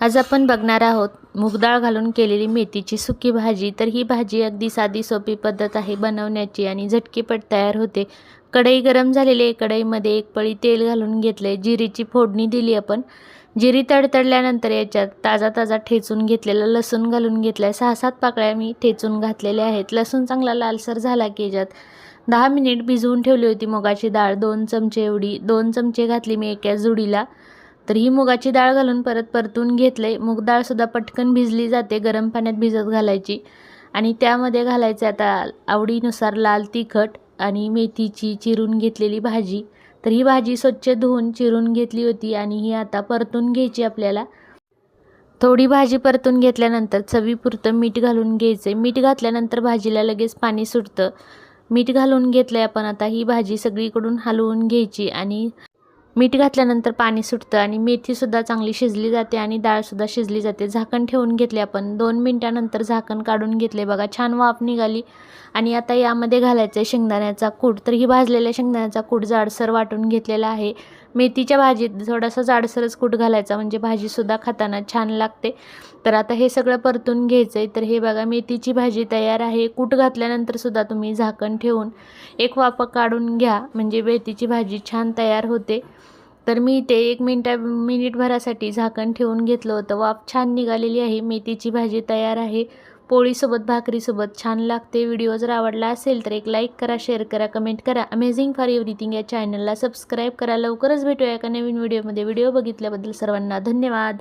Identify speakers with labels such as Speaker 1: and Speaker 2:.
Speaker 1: आज आपण बघणार आहोत मूगडाळ घालून केलेली मेथीची सुकी भाजी. तर ही भाजी अगदी साधी सोपी पद्धत आहे बनवण्याची आणि झटकीपट तयार होते. कढई गरम झालेली आहे. कढईमध्ये एक पळी तेल घालून घेतले जिरीची फोडणी दिली आपण. जिरी तडतडल्यानंतर याच्यात ताजा ताजा ठेचून घेतलेला लसूण घालून घेतला आहे सहा सात पाकळ्या मी ठेचून घातलेल्या आहेत. लसूण चांगला लालसर झाला की याच्यात दहा मिनिट भिजवून ठेवली होती. मुगाची डाळ दोन चमचे एवढी. दोन चमचे घातली मी एका जुडीला. तर ही मुगाची डाळ घालून परत परतून घेतले मूग डाळसुद्धा पटकन भिजली जाते गरम पाण्यात भिजत घालायची. आणि त्यामध्ये घालायचे आता आवडीनुसार लाल तिखट आणि मेथीची चिरून घेतलेली भाजी. तर ही भाजी स्वच्छ धुवून चिरून घेतली होती आणि ही आता परतून घ्यायची आपल्याला. थोडी भाजी परतून घेतल्यानंतर चवीपुरतं मीठ घालून घ्यायचं मीठ घातल्यानंतर भाजीला लगेच पाणी सुटतं. मीठ घालून घेतलं आहे आपण आता ही भाजी सगळीकडून हलवून घ्यायची आणि मीठ घातल्यानंतर पाणी सुटतं आणि मेथीसुद्धा चांगली शिजली जाते आणि डाळसुद्धा शिजली जाते. झाकण ठेवून घेतले आपण. दोन मिनटानंतर झाकण काढून घेतले. बघा छान वाफ निघाली. आणि आता यामध्ये घालायचं आहे शेंगदाण्याचा कूट. तर ही भाजलेल्या शेंगदाण्याचा कूट जाडसर वाटून घेतलेला आहे. मेथीच्या भाजीत थोडासा जाडसरच कूट घालायचा म्हणजे भाजीसुद्धा खाताना छान लागते. तर आता हे सगळं परतून घ्यायचं आहे तर हे बघा मेथीची भाजी तयार आहे. कूट घातल्यानंतरसुद्धा तुम्ही झाकण ठेवून एक वाफ काढून घ्या. म्हणजे मेथीची भाजी छान तयार होते. तर मी ते एक मिनटा मिनिटभरासाठी झाकण ठेवून घेतलं होतं. वाफ छान निघालेली आहे. मेथीची भाजी तयार आहे. पोळीसोबत भाकरीसोबत छान लागते. व्हिडिओ जर आवडला असेल तर एक लाईक करा शेअर करा कमेंट करा. अमेझिंग फॉर एव्हरीथिंग या चॅनलला सबस्क्राईब करा. लवकरच भेटूया एका नवीन व्हिडिओमध्ये. व्हिडिओ बघितल्याबद्दल सर्वांना धन्यवाद.